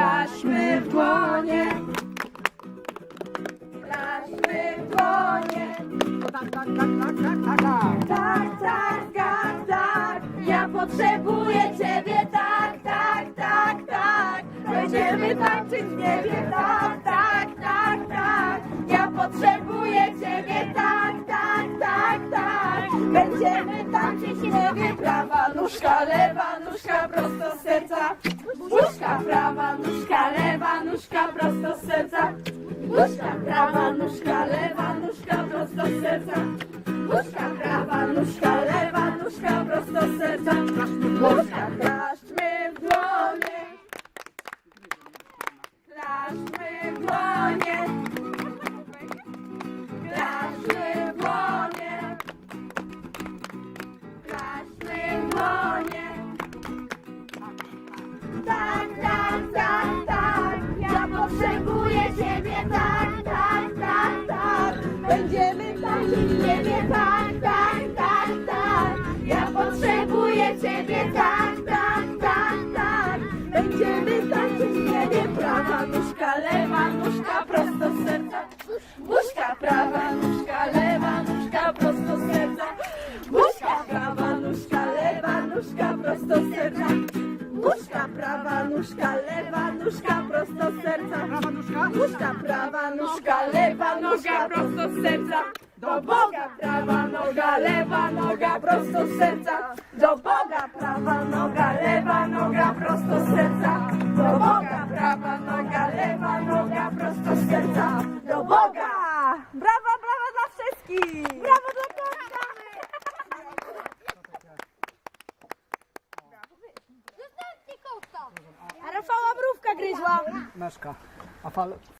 Klaśmy w dłonie. Klaśmy w dłonie. Tak, tak, tak, tak, tak, tak, tak. Tak, tak, tak, tak. Ja potrzebuję ciebie, tak, tak, tak, tak. Będziemy tańczyć w niebie, tak, tak, tak, tak. Ja potrzebuję ciebie, tak, tak, tak, tak. Będziemy tańczyć w niebie, prawa nóżka, lewa nóżka, prosto z serca. Nóżka prawa, prawa, nóżka lewa, nóżka prosto z serca. Nóżka prawa, nóżka lewa, nóżka prosto z serca. Nóżka klaszczmy w dłonie. Klaszczmy w dłonie. Będziemy tańczyć niebie, tak, tak, tak, tak. Ja potrzebuję ciebie, tak, tak, tak, tak. Będziemy tańczyć niebie, prawa nóżka, lewa nóżka, prosto z serca. Nóżka prawa, nóżka lewa, nóżka prosto z serca. Nóżka prawa, Nóżka prawa, nóżka lewa, nóżka prosto z serca. Prawa nóżka. Nóżka prawa, nóżka lewa, nóżka prosto z serca. Do Boga prawa noga, lewa noga prosto z serca. Do Boga prawa noga, lewa noga prosto z serca. Do Boga prawa noga, lewa noga prosto z serca. Do Boga! Brawa, brawa dla wszystkich! Brawo dla Boga! A Rafała mrówka gryzła. Meszka. A fal,